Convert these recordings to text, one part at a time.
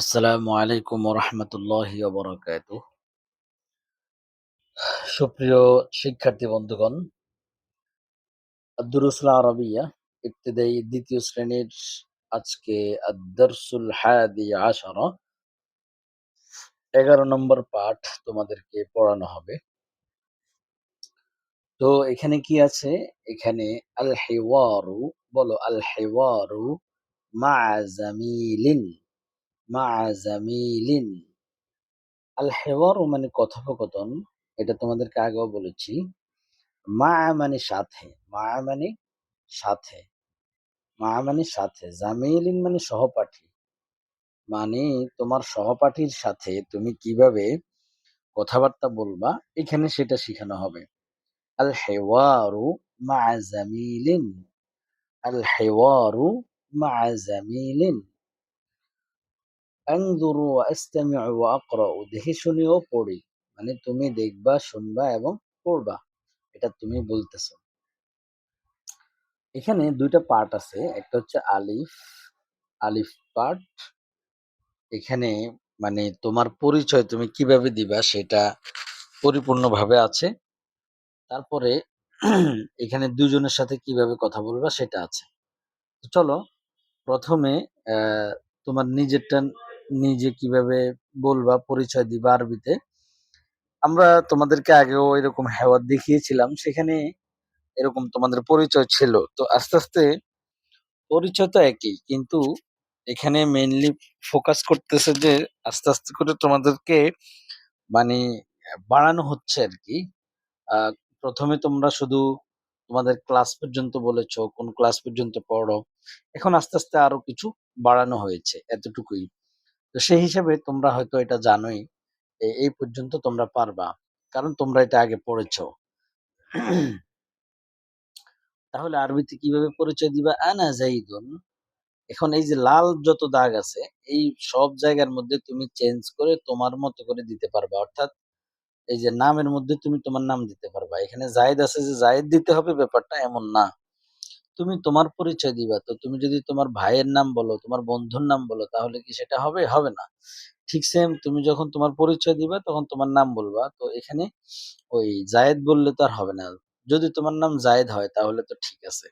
আসসালামু আলাইকুম ওরহমতুল্লাহি ওবরাকাতুহ। সুপ্রিয় শিক্ষার্থী বন্ধুগণ আব্দুরুসুল আরবিয়া, ইবতদায়ী দ্বিতীয় শ্রেণির আজকে আদর্সুল হায়াদি আশারা, এগারো নম্বর পাঠ তোমাদেরকে পড়ানো হবে। তো এখানে কি আছে? এখানে আল হেওয়ারু বলো আল হেওয়ারু মা জামিলিন। মা জামিলিন। আল হেওয়ারু মানে কথোপকথন, এটা তোমাদেরকে আগেও বলেছি। মা মানে সাথে, মা মানে সাথে, মা মানে সাথে, জামিলিন মানে সহপাঠী। মানে তোমার সহপাঠীর সাথে তুমি কীভাবে কথাবার্তা বলবা, এখানে সেটা শেখানো হবে। আল হেওয়ারু মা জামিলিন, আল হেওয়ারু মা জামিলিন। আনজুরু আস্তামিউ ওয়া আকরাউ, দেখে শুনিও, পড়ি। মানে তুমি দেখবা, শুনবা এবং পড়বা। এটা তুমি বলতেছো। এখানে দুইটা পার্ট আছে। একটা হচ্ছে আলিফ আলিফ পার্ট এখানে মানে তোমার পরিচয় তুমি কীভাবে দিবা সেটা পরিপূর্ণভাবে আছে। তারপরে এখানে দুজনের সাথে কীভাবে কথা বলবা সেটা আছে। চলো, প্রথমে তোমার নিজেরটা নিজে কীভাবে বলবা, পরিচয় দিবা আরবিতে। আমরা তোমাদেরকে আগেও এরকম হেওয়াত দেখিয়েছিলাম, সেখানে এরকম তোমাদের পরিচয় ছিল। তো আস্তে আস্তে পরিচয় তো একই, কিন্তু এখানে মেনলি ফোকাস করতেছে যে আস্তে আস্তে করে তোমাদেরকে মানে বাড়ানো হচ্ছে আর কি। প্রথমে তোমরা শুধু তোমাদের ক্লাস পর্যন্ত বলেছ, কোন ক্লাস পর্যন্ত পড়ো। এখন আস্তে আস্তে আরও কিছু বাড়ানো হয়েছে, এতটুকুই। তো সেই হিসাবে তোমরা হয়তো এটা জানোই এই পর্যন্ত তোমরা পারবা। কারণ তোমরা এটা আগে পড়েছো। তাহলে আরবিতে কীভাবে পরিচয় দিবা? আনা জাইদুন এখন এই যে লাল যত দাগ আছে, এই সব জায়গার মধ্যে তুমি চেঞ্জ করে তোমার মতো করে দিতে পারবা। অর্থাৎ এই যে নামের মধ্যে তুমি তোমার নাম দিতে পারবা। এখানে জায়েদ আছে যে জায়েদ দিতে হবে, ব্যাপারটা এমন না। তুমি তোমার পরিচয় দিবা। তো তুমি যদি তোমার ভাইয়ের নাম বলো, তোমার বন্ধুর নাম বলো, তাহলে কি সেটা হবে? হবে না। ঠিক সেম তুমি যখন তোমার পরিচয় দিবা, তখন তোমার নাম বলবা। তো এখানে ওই জায়েদ বললে তো আর হবে না। যদি তোমার নাম জায়েদ হয়, তাহলে তো ঠিক আছে।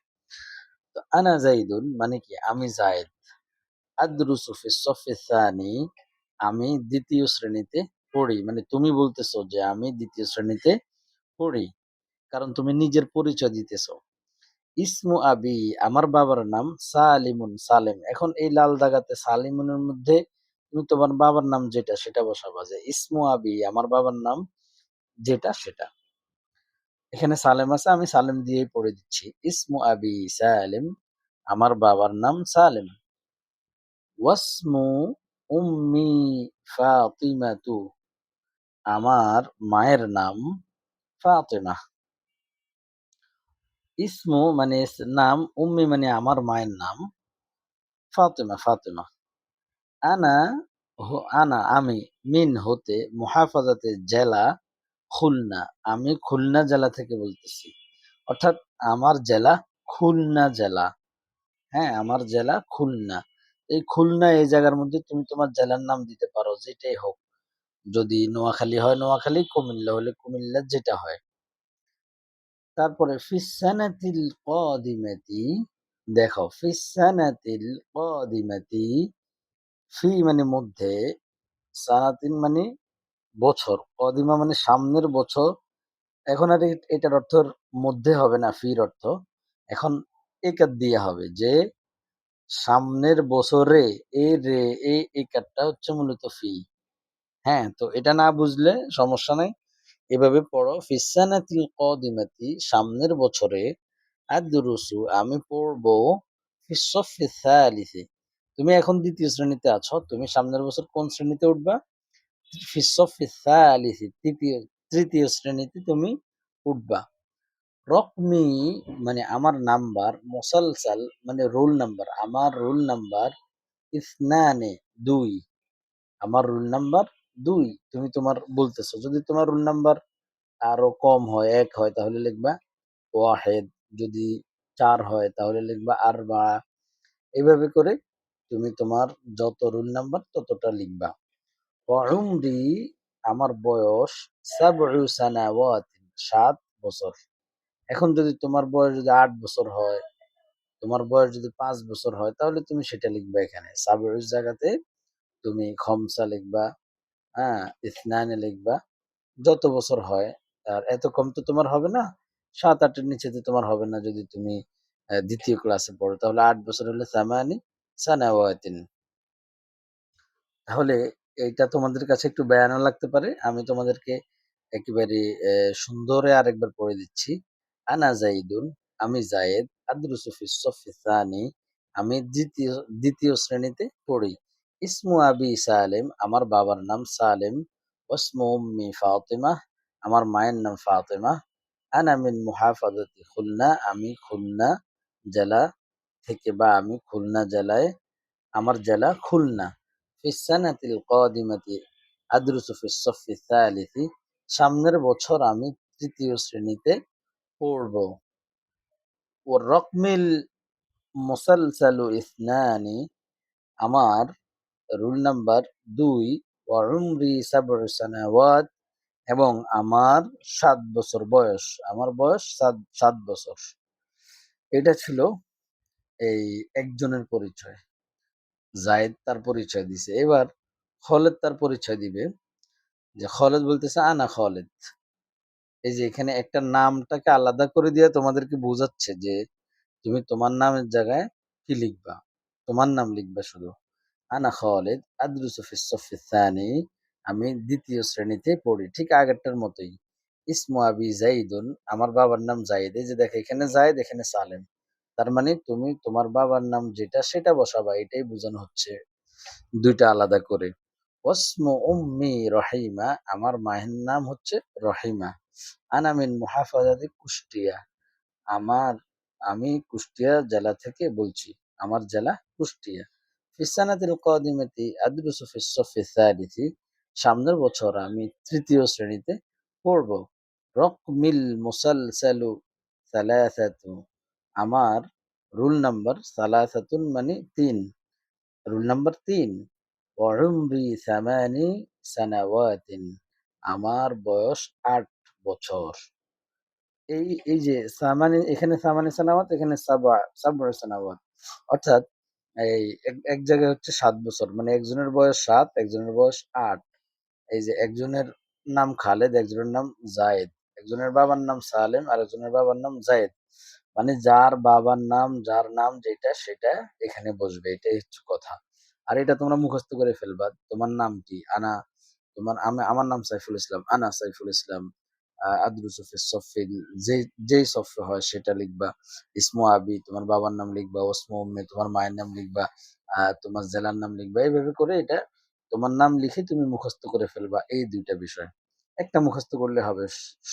তো আনা জাইদুন মানে কি? আমি জায়েদ। আদরুসু ফি সফি সানি, আমি দ্বিতীয় শ্রেণীতে পড়ি। মানে তুমি বলতেছো যে আমি দ্বিতীয় শ্রেণীতে পড়ি। কারণ তুমি নিজের পরিচয় দিতেছো। ইসমু আবি, আমার বাবার নাম সালিমুন সালেম। এখন এই লাল দাগাতে সালিমুনের মধ্যে তুমি তোমার বাবার নাম যেটা, সেটা বসাবা যে ইসমু আবি, আমার বাবার নাম যেটা, সেটা। এখানে সালেম আছে, আমি সালেম দিয়েই পড়ে দিচ্ছি। ইসমু আবি সালেম, আমার বাবার নাম সালেম। ওয়াসমু উম্মি ফাতিমাতু, আমার মায়ের নাম ফাতেমা। ইসমু মানে নাম, উম্মি মানে আমার মায়ের নাম। ফাতেমা ফাতেমা। আনা আনা, আমি, মিন হতে মুহাফাজাতে জেলা খুলনা। আমি খুলনা জেলা থেকে বলতেছি। অর্থাৎ আমার জেলা খুলনা জেলা। হ্যাঁ আমার জেলা খুলনা। এই খুলনা এই জায়গার মধ্যে তুমি তোমার জেলার নাম দিতে পারো, যেটাই হোক। যদি নোয়াখালী হয় নোয়াখালী, কুমিল্লা হলে কুমিল্লা, যেটা হয়। তারপরে ফিসানাতিল কদিমাতি, দেখো ফিসানাতিল কদিমাতি, ফি মানে মধ্যে, সানাতিন মানে বছর, কদিমা মানে সামনের বছর। এখন আর এটার অর্থ মধ্যে হবে না, ফির অর্থ। এখন একাত দিয়ে হবে যে, সামনের বছরে এ রে এই একাতটা হচ্ছে মূলত ফি। হ্যাঁ তো এটা না বুঝলে সমস্যা নাই। এভাবে পড়ো, ফিসানাতিল কদিমাতি, সামনের বছরে আদরুসু, আমি পড়ব ফিসফি সালিসে। তুমি এখন দ্বিতীয় শ্রেণীতে আছো, তুমি সামনের বছর কোন শ্রেণীতে উঠবা? ফিসফি সালিসি তৃতীয় তৃতীয় শ্রেণীতে তুমি উঠবা। রকমি মানে আমার নাম্বার, মুসালসাল মানে রোল নাম্বার, আমার রোল নাম্বার ইসনানে দুই। আমার রোল নাম্বার দুই, তুমি তোমার বলতেছো। যদি তোমার রোল নাম্বার আরও কম হয়, এক হয়, তাহলে লিখবা ওয়াহেদ। যদি চার হয়, তাহলে লিখবা আর বা এইভাবে করে তুমি তোমার যত রুল নাম্বার ততটা লিখবা। উমরি আমার বয়স সাত বছর। এখন যদি তোমার বয়স যদি আট বছর হয়, তোমার বয়স যদি পাঁচ বছর হয়, তাহলে তুমি সেটা লিখবা এখানে। সাবউর জায়গাতে তুমি খমসা লিখবা হ্যাঁ লিখবা। যত বছর হয়, আর এত কম তো তোমার হবে না। সাত আটের নিচে তো তোমার হবে না যদি তুমি দ্বিতীয় ক্লাসে পড়ো। তাহলে আট বছর হলে সামানি সানাওয়াতিন। তাহলে এইটা তোমাদের কাছে একটু বেয়ানো লাগতে পারে। আমি তোমাদেরকে একেবারে সুন্দরে আরেকবার পড়ে দিচ্ছি। আনা জাইদুন আমি জায়েদ আদ্রুসু ফিস সফি সানি, আমি দ্বিতীয় দ্বিতীয় শ্রেণীতে পড়ি। ইসমু আবি সালেম, আমার বাবার নাম সালেম। ওসমু উম্মি ফাতিমা, আমার মায়ের নাম ফাতিমা। আনা মিন মুহাফাজাতি খুলনা, আমি খুলনা জেলা থেকে বা আমি খুলনা জেলায়, আমার জেলা খুলনা। ফিসানাতিল কদিমাতি আদ্রুসু ফিস সফি সালিসি, সামনের বছর আমি তৃতীয় শ্রেণীতে পড়ব। ও রকমিল মুসালসালু ইসনানি, আমার রুল নাম্বার দুই ওয়ারুমরি সাবর সানাওয়াত এবং আমার সাত বছর বয়স, আমার বয়স সাত সাত বছর। এটা ছিল এই একজনের পরিচয়। জায়েদ তার পরিচয় দিছে। এবার খলেদ তার পরিচয় দিবে যে খলেদ বলতেছে, আনা খলেদ। এই যে এখানে একটা নামটাকে আলাদা করে দিয়ে তোমাদেরকে বোঝাচ্ছে যে তুমি তোমার নামের জায়গায় কি লিখবা? তোমার নাম লিখবা শুধু। আনা খালিদ আদ্রুসু ফিস সফি সানি। আমি দ্বিতীয় শ্রেণীতে পড়ি, ঠিক আগেরটার মতোই। ইসমু আবি জাইদুন, আমার বাবার নাম জাইদ। এই যে দেখো, এখানে জায়েদ এখানে সালেম। তার মানে তুমি তোমার বাবার নাম যেটা, সেটা বসাবা, এটাই বোঝানো হচ্ছে। দুইটা আলাদা করে। ওসমু উম্মি রহিমা, আমার মায়ের নাম হচ্ছে রহিমা। আনা মিন মুহাফাজাতি কুষ্টিয়া। আমার, আমি কুষ্টিয়া জেলা থেকে বলছি, আমার জেলা কুষ্টিয়া। ফিসানাতিল কদিমাতি আদ্রুসু সামনের বছর আমি তৃতীয় শ্রেণীতে পড়ব। রকমিল মুসালসালু সালাসাতু, আমার রুল নাম্বার সালাসাতুন মানে তিন। রুল নাম্বার তিন ওয়ারুমরি সামানি সানাওয়াতিন, আমার বয়স আট বছর। এই এই যে সামানি, এখানে সামানি সানাওয়াত, এখানে সাবা, সাবর সানাওয়াত। অর্থাৎ এই এক জায়গায় হচ্ছে সাত বছর। মানে একজনের বয়স সাত, একজনের বয়স আট। এই যে একজনের নাম খালেদ, একজনের নাম জায়েদ। একজনের বাবার নাম সালেম, আর একজনের বাবার নাম জায়েদ। মানে যার বাবার নাম, যার নাম যেটা, সেটা এখানে বসবে। এটাই হচ্ছে কথা। আর এটা তোমরা মুখস্থ করে ফেলবা। তোমার নাম কি? আনা, তোমার, আমি, আমার নাম সাইফুল ইসলাম, আনা সাইফুল ইসলাম। আহ, আদ্রুসু ফিস সফি যে যেই সফে হয় সেটা লিখবা। ইসমু আবি তোমার বাবার নাম লিখবা। ওসমু উম্মি তোমার মায়ের নাম লিখবা। তোমার জেলার নাম লিখবা। এইভাবে করে এটা তোমার নাম লিখে তুমি মুখস্থ করে ফেলবা এই দুইটা বিষয়। একটা মুখস্থ করলে হবে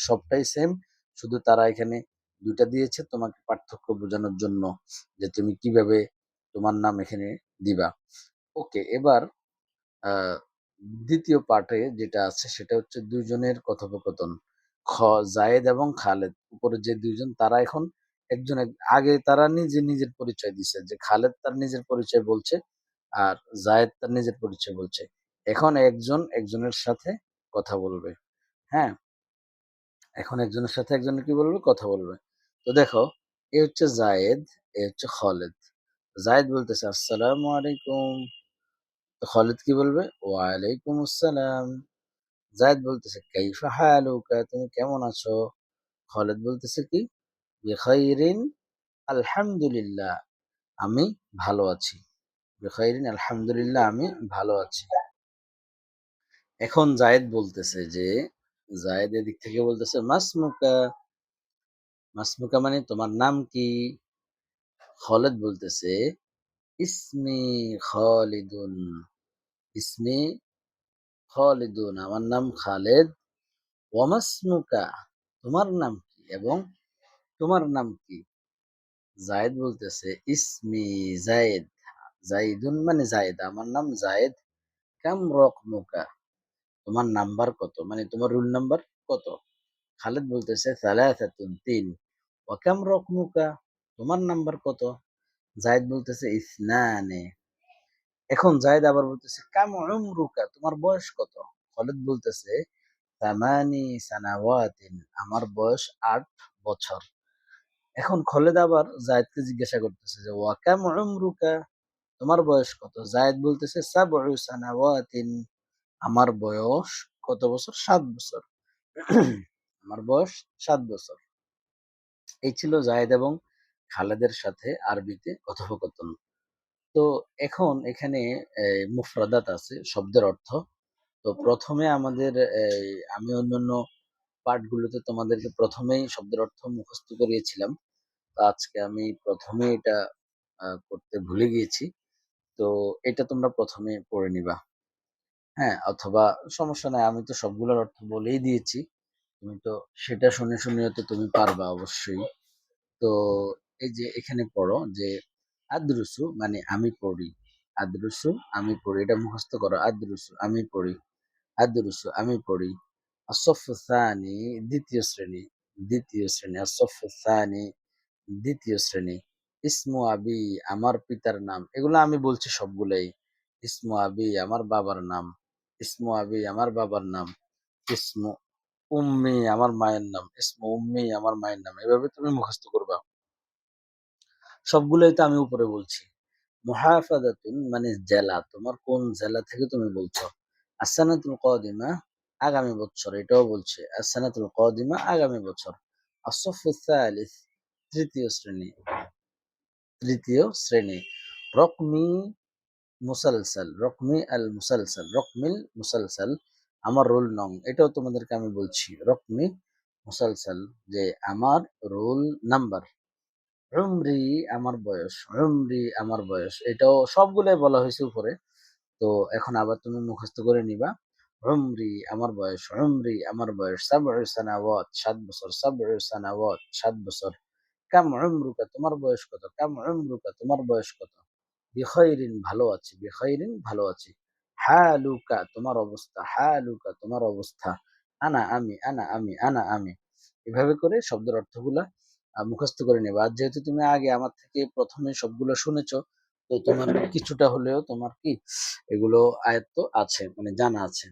সবটাই সেম শুধু তারা এখানে দুইটা দিয়েছে তোমাকে পার্থক্য বোঝানোর জন্য যে তুমি কীভাবে তোমার নাম এখানে দিবা। ওকে এবার দ্বিতীয় পার্টে যেটা আছে সেটা হচ্ছে দুইজনের কথোপকথন। খ, জায়েদ এবং খালেদ। উপরে যে দুইজন, তারা এখন একজন আগে তারা নিজে নিজের পরিচয় দিছে যে খালেদ তার নিজের পরিচয় বলছে আর জায়েদ তার নিজের পরিচয় বলছে। এখন একজন একজনের সাথে কথা বলবে। হ্যাঁ? এখন একজনের সাথে একজনের কি বলবে? কথা বলবে। তো দেখো, এ হচ্ছে জায়েদ, এ হচ্ছে খালেদ। জায়েদ বলতেছে, আসসালামু আলাইকুম। তো খালিদ কি বলবে? ওয়ালাইকুম আসসালাম। জায়েদ বলতেছে, কাইফা হালুকা, তুমি কেমন আছো? খালিদ বলতেছে কি বিখাইরিন আলহামদুলিল্লাহ, আমি ভালো আছি। বিখাইরিন আলহামদুলিল্লাহ, আমি ভালো আছি। এখন জায়েদ বলতেছে যে, জায়েদ এদিক থেকে বলতেছে, মাসমুকা মাসমুকা মানে তোমার নাম কি? খালিদ বলতেছে, ইসমি খালিদুন, ইসমি খালিদুন, আমার নাম খালেদ। ওয়ামাসমুকা তোমার নাম কি এবং তোমার নাম কি? জায়েদ বলতেছে, ইসমি জায়েদ। জাইদুন মানে জায়েদ, আমার নাম জায়েদ। কাম রকমুকা, তোমার নাম্বার কত? মানে তোমার রুল নাম্বার কত? খালেদ বলতেছে, সালাসাতুন তিন। ওয়াকাম রকমুকা, তোমার নাম্বার কত? জায়েদ বলতেছে, ইসনানে। এখন জায়েদ আবার বলতেছে, কাম উমরুকা? তোমার বয়স কত? খালিদ বলতেছে, তামানি সানাওয়াতিন, আমার বয়স আট বছর। এখন খলেদ আবার জায়েদকে জিজ্ঞাসা করতেছে যে, ওয়া কাম উমরুকা? তোমার বয়স কত? জায়েদ বলতেছে, সাবউ সানাওয়াতিন, আমার বয়স কত বছর? সাত বছর। আমার বয়স সাত বছর। এই ছিল জায়েদ এবং খালেদের সাথে আরবিতে কথোপকথন। তো এখন এখানে মুফরাদাত আছে, শব্দের অর্থ। তো প্রথমে আমাদের আমি অন্যান্য পাঠগুলোতে তোমাদেরকে প্রথমেই শব্দের অর্থ মুখস্থ করিয়েছিলাম। আজকে আমি প্রথমে এটা করতে ভুলে গিয়েছি। তো এটা তোমরা প্রথমে পড়ে নিবা। হ্যাঁ অথবা সমস্যা নাই, আমি তো সবগুলোর অর্থ বলেই দিয়েছি। তুমি তো সেটা শুনে শুনেও তো তুমি পারবা অবশ্যই। তো এই যে এখানে পড়ো যে আদ্রুসু মানে আমি পড়ি। আদ্রুসু, আমি পড়ি। এটা মুখস্থ করো। আদ্রুসু, আমি পড়ি। আদ্রুসু, আমি পড়ি। আসফু সানি দ্বিতীয় শ্রেণি। দ্বিতীয় শ্রেণি। আসফু সানি দ্বিতীয় শ্রেণি। ইসমু আবি, আমার পিতার নাম। এগুলো আমি বলছি সবগুলাই। ইসমু আবি, আমার বাবার নাম। ইসমু আবি, আমার বাবার নাম। ইসমু উম্মি, আমার মায়ের নাম। ইসমু উম্মি, আমার মায়ের নাম। এভাবে তুমি মুখস্থ করবা। সবগুলোই তো আমি উপরে বলছি। মুহাফাদাতুন মানে জেলা, তোমার কোন জেলা থেকে তুমি বলছো? আসানাতুল কদিমা আগামী বছর, এটাও বলছে। আসানাতুল কদিমা আগামী বছর। আসফু সালিস, তৃতীয় শ্রেণি। তৃতীয় শ্রেণি। রকমি মুসালসাল, রকমি আল মুসালসাল, রকমিল মুসালসাল, আমার রোল নং, এটাও তোমাদেরকে আমি বলছি। রকমি মুসালসাল, যে আমার রোল নাম্বার। উমরি আমার বয়স উমরি আমার বয়স, এটাও সবগুলাই বলা হয়েছে উপরে। তো এখন আবার তুমি মুখস্থ করে নিবা। উমরি আমার বয়স উমরি আমার বয়স সাবউ সানাওয়াত, সাত বছর সাবউ সানাওয়াত, সাত বছর। কাম উমরুকা, তোমার বয়স কত? কাম উমরুকা, তোমার বয়স কত? বিখৈরিন ভালো আছি বিখৈরিন ভালো আছি। হালুকা, তোমার অবস্থা, হালুকা, তোমার অবস্থা। আনা আমি আনা আমি আনা আমি। এভাবে করে শব্দের অর্থগুলা মুখস্থ করে নেবে। আর যেহেতু তুমি আগে আমার থেকে প্রথমে সবগুলো শুনেছো তো তোমার কিছুটা হলেও তোমার কি এগুলো আয়ত্ত আছে মানে জানা আছে।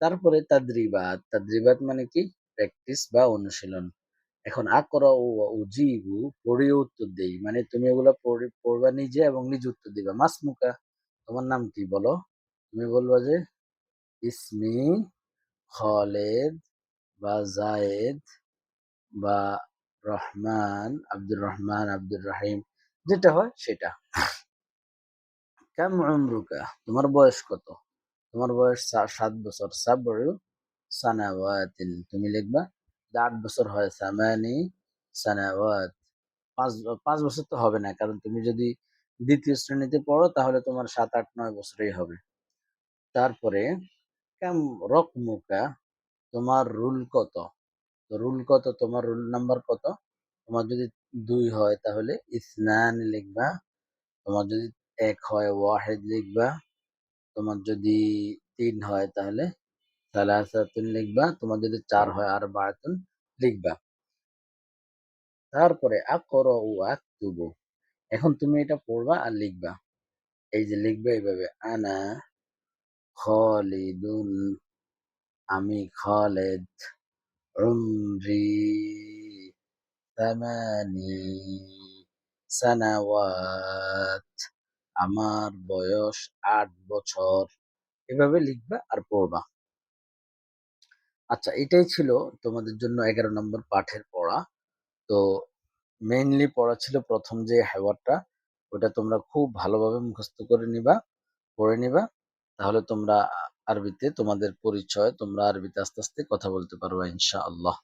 তারপরে তাদ্রিবাত। তাদ্রিবাত মানে কি? প্র্যাকটিস বা অনুশীলন। এখন আকরা ও উজিবু পড়ে উত্তর দেই। মানে তুমি এগুলো পড়ে পড়বা নিজে এবং নিজে উত্তর দিবা। মাসমুকা তোমার নাম কি বলো? তুমি বলবা যে ইসমি খালেদ বা জায়েদ বা রহমান আব্দুর রহমান আব্দুর রাহিম যেটা হয় সেটা। কাম উমরুকা? তোমার বয়স কত? তোমার বয়স সাত বছর। সাবরু সানাওয়াতিন। তুমি লিখবা আট বছর হয় সামানি সানাওয়াত। পাঁচ পাঁচ বছর তো হবে না, কারণ তুমি যদি দ্বিতীয় শ্রেণীতে পড়ো, তাহলে তোমার সাত, আট, নয় বছরই হবে। তারপরে, কাম, রকমুকা, তোমার রুল কত? রুল কত? তোমার রুল নাম্বার কত? তোমার যদি দুই হয় তাহলে ইসনান লিখবা। তোমার যদি এক হয় ওয়াহেদ লিখবা। তোমার যদি তিন হয় তাহলে লিখবা। তোমার যদি চার হয় আর বারাতুন লিখবা। তারপরে আকর ও আক্তুবু। এখন তুমি এটা পড়বা আর লিখবা। এই যে লিখবে এইভাবে, আনা খালিদুন, আমি খালেদ। উমরি তামানি সানাওয়াত আমার বয়স আট বছর। এভাবে লিখবা আর পড়বা। আচ্ছা এটাই ছিল তোমাদের জন্য এগারো নম্বর পাঠের পড়া। তো মেইনলি পড়া ছিল প্রথম যে হ্যাওয়ারটা ওটা তোমরা খুব ভালোভাবে মুখস্থ করে নিবা, পড়ে নিবা। তাহলে তোমরা আরবিতে তোমাদের পরিচয় তোমরা আরবিতে আস্তে আস্তে কথা বলতে পারবা ইনশাআল্লাহ।